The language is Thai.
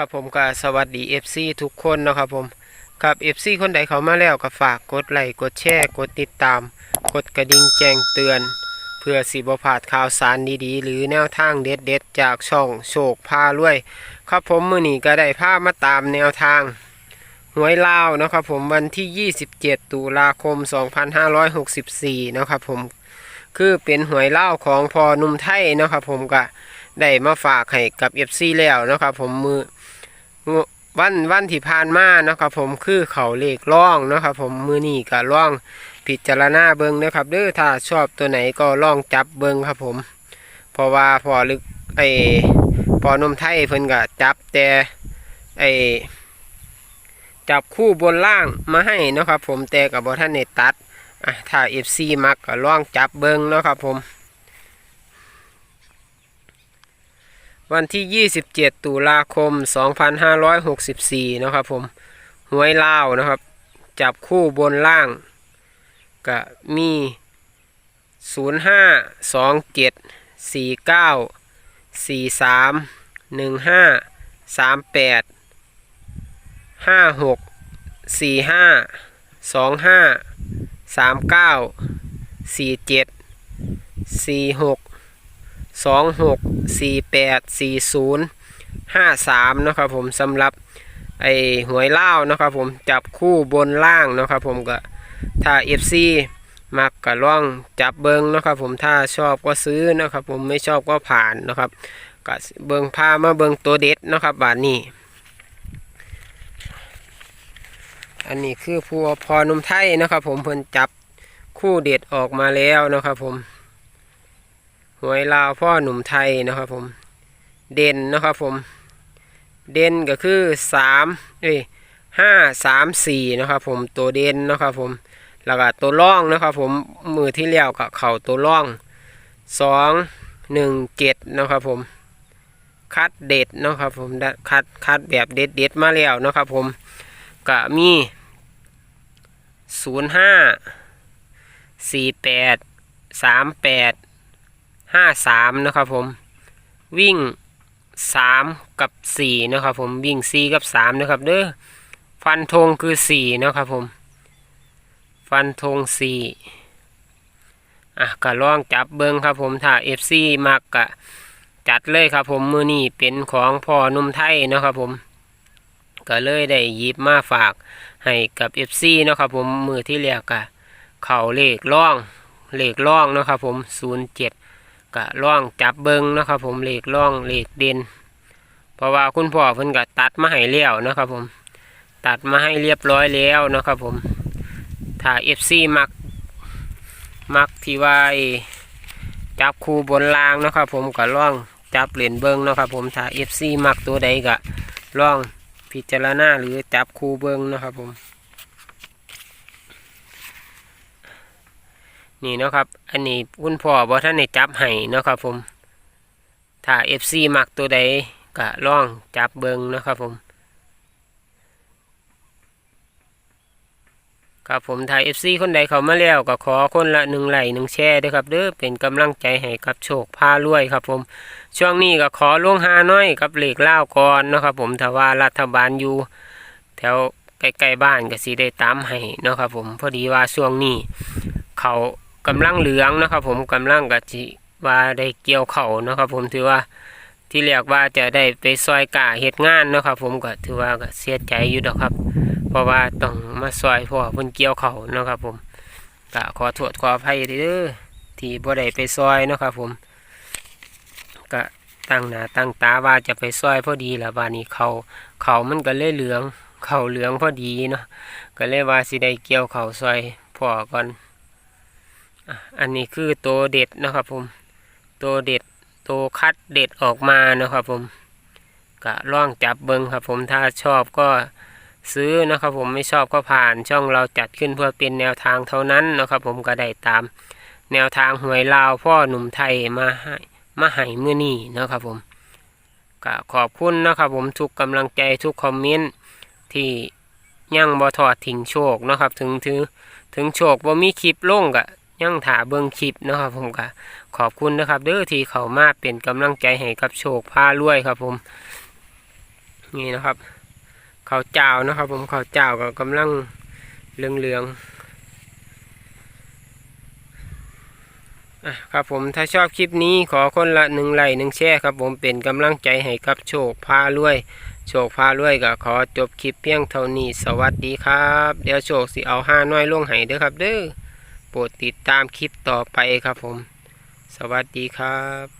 ครับผมก็สวัสดี FC ทุกคนนะครับผมครับ FC คนใดเขามาแล้วก็ฝากกดไลค์กดแชร์กดติดตาม กดกระดิ่งแจ้งเตือน เพื่อสิบพลาดข่าวสารดีๆ หรือแนวทางเด็ดๆ จากช่องโชคพารวย ครับผมมือนี้ก็ได้ภาพมาตามแนวทางหวยลาวนะครับผมวันที่ 27 ตุลาคม 2564นาะครับผมคือเป็นหวยเล่าของพอนุ่มไทยนะครับผมก็ได้มาฝากให้กับ FC แล้วนะครับผมมือ วันวันที่ผ่านมาเนาะครับผมคือเขาเลขร่องเนาะครับผมมือนี้ก็ร่องพิจารณาเบิงนะครับเด้อถ้าชอบตัวไหนก็ลองจับเบิงครับผม เพราะว่าพอลึกไอพอนมไทยเพิ่นก็จับแต่ไอจับคู่บนล่างมาให้เนาะครับผมแต่กับบท่านเนตัดอะถ้า FC มักก็ลองจับเบิงเนาะครับผม วันที่ 27 ตุลาคม 2564 นะครับผมหวยลาวนะครับ จับคู่บนล่าง ก็มี 05 27 49 43 15 38ห้าหกสี่ห้า สองหกสี่แปดสี่ศูนย์ห้าสามนะครับผมสำหรับไอหวยเล่านะครับผมจับคู่บนล่างนะครับผมก็ถ้า FC มักก็ล่องจับเบิงนะครับผมถ้าชอบก็ซื้อนะครับผมไม่ชอบก็ผ่านนะครับก็เบิงพามาเบิงตัวเด็ดนะครับบาทนี้อันนี้คือผู้พอนุ่มไทยนะครับผมเพิ่นจับคู่เด็ดออกมาแล้วนะครับผม หวยลาวพ่อหนุ่มไทยนะครับผม เด่นนะครับผม เด่นก็คือสามเอ้ยห้าสามสี่นะครับผมตัวเด่นนะครับผมแล้วก็ตัวร่องนะครับผมมือที่เลี้ยวกับเข่าตัวร่องสองหนึ่งเจ็ดนะครับผม คัดเด็ดนะครับผมคัดคัดแบบเด็ดเด็ดมาแล้วนะครับผมก็มีศูนย์ห้าสี่แปดสามแปด ห้าสามนะครับผมวิ่งสามกับสี่นะครับผมวิ่งสี่กับสามนะครับเด้อฟันธงคือสี่นะครับผม ฟันธงสี่อะก็ลองจับเบิ้งครับผมถ้า FC มักก็จัดเลยครับผมมือนี่เป็นของพ่อนุ่มไทยนะครับผมก็เลยได้หยิบมาฝากให้กับ FC เนะครับผมมือที่เรียกกะเข่าเลขล่องเลขล่องนะครับผม07 กะล่องจับเบิงนะครับผมเหลขล่องเหลขเด่นเพราะว่าคุณพ่อเพิ่นก็ตัดมาให้แล้วนะครับผม ตัดมาให้เรียบร้อยแล้วนะครับผมถ้า FC มักมักที่ว่าจับคู่บนรางนะครับผมก็ล่องจับเหรียญเบิงนะครับผมถ้า FC มักตัวใดก็ล่องพิจารณาหรือจับคูเบิงนะครับผม นี่เนาะครับ อันนี้คุณพ่อบอท่านในจับให้เนาะครับผม ถ้า FC มักตัวใดก็ล่องจับเบิงเนาะครับผม ครับผมถ้า FC คนใดเขามาแล้วก็ขอคนละหนึ่งไหลหนึ่งแชร์ด้วยครับเด้อเป็นกำลังใจให้กับโชคพารวยครับผม ช่วงนี้ก็ขอลวงหาน้อยกับเหล็กเล่าก่อนเนาะครับผมถ้าว่ารัฐบาลอยู่แถวใกล้ๆบ้านก็สิได้ตามให้เนาะครับผมพอดีว่าช่วงนี้เขา กำลังเหลืองนะครับ ผมกำลังกะจิว่าได้เกี่ยวเข่านะครับ ผมถือว่าที่เรียกว่าจะได้ไปซอยกาเฮ็ดงานนะครับ ผมก็ถือว่าก็เสียใจอยู่ดอกครับ เพราะว่าต้องมาซอยพ่อเพิ่นเกี่ยวเข่านะครับ ผมก็ขอโทษขออภัยเด้อที่บ่ได้ไปซอยนะครับ ผมก็ตั้งหน้าตั้งตาว่าจะไปซอยพอดีแล้วบานี้เขาเขามันก็เลยเหลืองเขาเหลืองพอดีเนาะก็เลยว่าสิได้เกี่ยวเขาซอยพ่อก่อน อันนี้คือตัวเด็ดนะครับผม ตัวเด็ดตัวคัดเด็ดออกมานะครับผมก็ล่องจับเบิงครับผมถ้าชอบก็ซื้อนะครับผมไม่ชอบก็ผ่านช่องเราจัดขึ้นเพื่อเป็นแนวทางเท่านั้นนะครับผมก็ได้ตาม แนวทางหวยลาวพ่อหนุ่มไทยมาให้มาให้เมื่อนี้นะครับผมก็ขอบคุณนะครับผมทุกกำลังใจทุกคอมเมนต์ที่ยังบ่ทอดทิ้งโชคนะครับ ถึงถึงถึงโชคบ่มีคลิปลงก็ ยังถาเบิ่งคลิปนะครับผมก็ขอบคุณนะครับ เด้อที่เขามาเป็นกำลังใจให้กับโชคพารวยครับผม นี่นะครับเขาเจ้านะครับ ผมเขาเจ้าก็กำลังเหลืองๆอะครับผมถ้าชอบคลิปนี้ขอคนละหนึ่งไลค์หนึ่งแชร์ครับผมเป็นกำลังใจให้กับโชคพารวย โชคพารวยก็ขอจบคลิปเพียงเท่านี้สวัสดีครับ เดี๋ยวโชคสิเอาห้าน้อยลงให้เด้อครับเด้อ โปรดติดตามคลิปต่อไปครับผม สวัสดีครับ